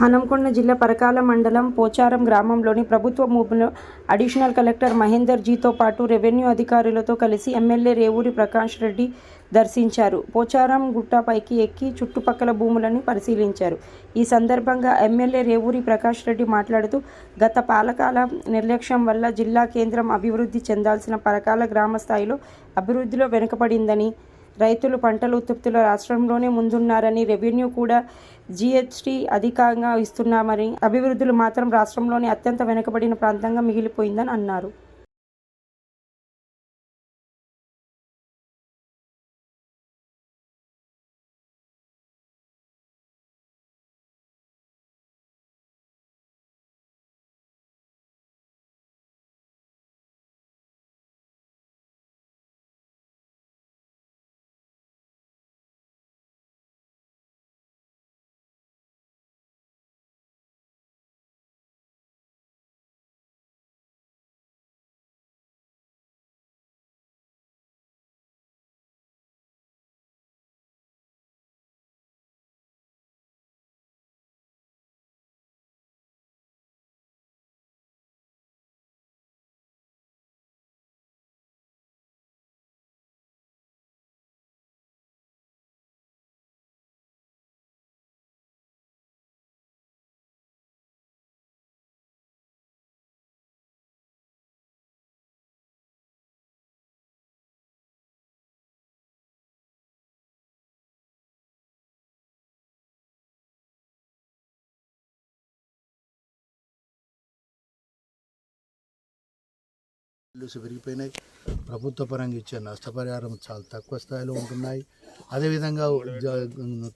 హనంకొండ జిల్లా పరకాల మండలం పోచారం గ్రామంలోని ప్రభుత్వ మూపులో అడిషనల్ కలెక్టర్ మహేందర్ జీతో పాటు రెవెన్యూ అధికారులతో కలిసి ఎమ్మెల్యే రేవూరి ప్రకాష్ రెడ్డి దర్శించారు. పోచారం గుట్టపైకి ఎక్కి చుట్టుపక్కల భూములను పరిశీలించారు. ఈ సందర్భంగా ఎమ్మెల్యే రేవూరి ప్రకాష్ రెడ్డి మాట్లాడుతూ గత పాలకాల నిర్లక్ష్యం వల్ల జిల్లా కేంద్రం అభివృద్ధి చెందాల్సిన పరకాల గ్రామ స్థాయిలో అభివృద్ధిలో వెనుకబడిందని రైతులు పంటల ఉత్పత్తిలో రాష్ట్రంలోనే ముందున్నారని రెవెన్యూ కూడా జీఎస్టీ అధికంగా ఇస్తున్నామని అభివృద్ధులు మాత్రం రాష్ట్రంలోనే అత్యంత వెనుకబడిన ప్రాంతంగా మిగిలిపోయిందని అన్నారు. ఇల్లు పెరిగిపోయినాయి. ప్రభుత్వ పరంగా ఇచ్చే నష్టపరిహారం చాలా తక్కువ స్థాయిలో ఉంటున్నాయి. అదేవిధంగా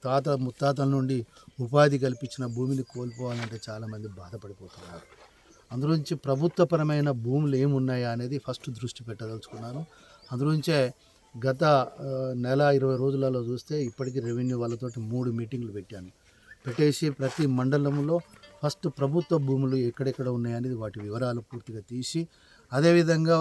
తాత ముత్తాతల నుండి ఉపాధి కల్పించిన భూమిని కోల్పోవాలంటే చాలామంది బాధపడిపోతున్నారు. అందులోంచి ప్రభుత్వపరమైన భూములు ఏమున్నాయా అనేది ఫస్ట్ దృష్టి పెట్టదలుచుకున్నాను. అందులోంచే గత నెల ఇరవై రోజులలో చూస్తే ఇప్పటికీ రెవెన్యూ వాళ్ళతోటి మూడు మీటింగ్లు పెట్టాను. పెట్టేసి ప్రతి మండలంలో ఫస్ట్ ప్రభుత్వ భూములు ఎక్కడెక్కడ ఉన్నాయనేది వాటి వివరాలు పూర్తిగా తీసి అదేవిధంగా